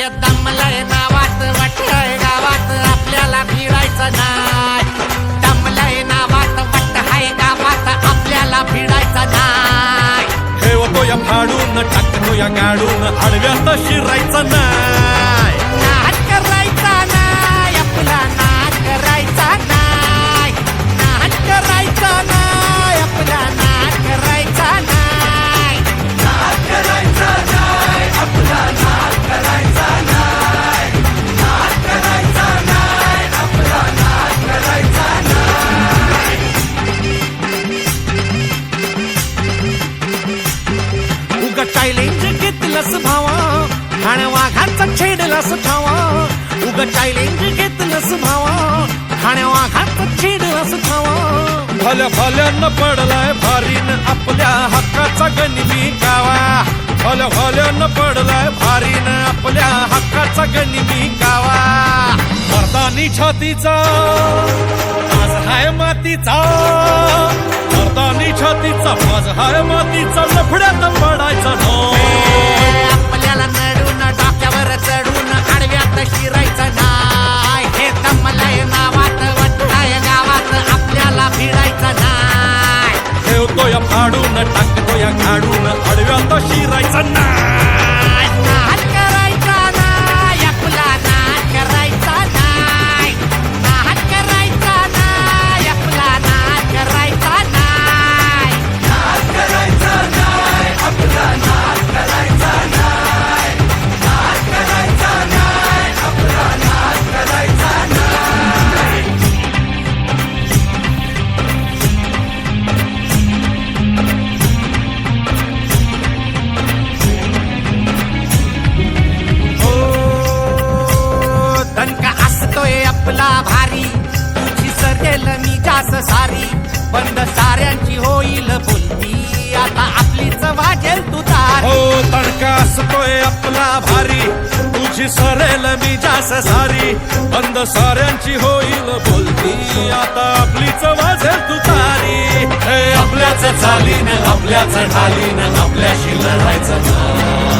हे दमलंय नावात वाटय गावात आपल्याला भिडायचं नाही. दमलंय नावात वाट हाय गावात आपल्याला भिडायचं नाही. ठेवतो या फाडून टाकतो या गाडून आडव्यात शिरायचं नाही. वाघाचा छेडलास ठावा उगा चॅलेंज घेतलंस भावा ठाण्या वाघाचा छेडलास ठावा भल्या भल्यानं पडलाय भारीन आपल्या हक्काचा गनिमी गावा भल्या भल्यानं पडलाय भारीन आपल्या हक्काचा गनिमी गावा मर्दानी छातीचा आज हाय मातीचा. मर्दानी छातीचा माझ हाय मातीचा. लफड्यात पडायचा नो आपल्याला टाकतोया फाडून टाकतो या गाडून आडव्यात आपला भारी. तुझी सरेल मी जास सारी. बंद साऱ्यांची होईल बोलती. आता आपलीच वाजेल तू तार. हो तडका असतोय आपला भारी. तुझी सरेल मी जास सारी. बंद साऱ्यांची होईल बोलती. आता आपलीच वाजेल तू तारी. हे आपल्याच चालीन आपल्याच ढालीन आपल्याशी लढायचं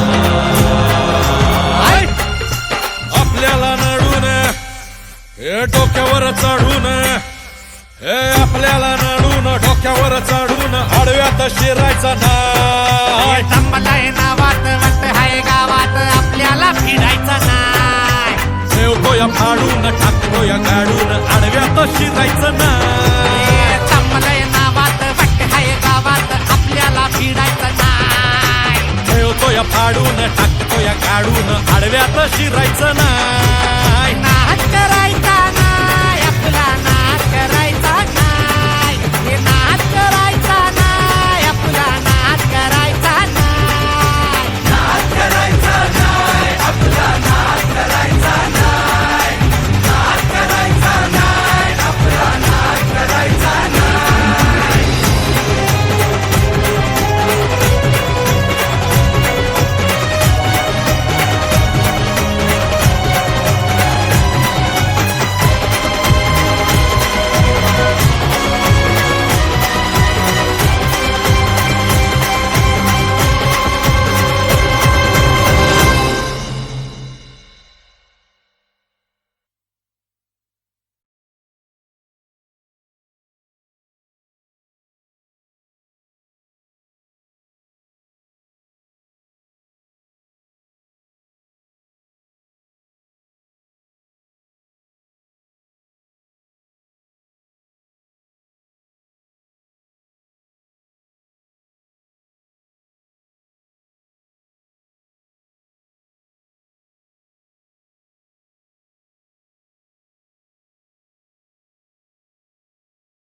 डोक्यावर चढून हे आपल्याला नडून डोक्यावर चढून आडव्यात शिरायचं नाही दमलंय नावात वाट हाय गावात आपल्याला फिरायचं नाही ठेवतो या फाडून टाकतो या गाडून आडव्यात शिरायचं नाही दमलंय नावात वाट हाय गावात आपल्याला फिरायचं फाडून टाकतो या गाडून आडव्यात शिरायचं नाही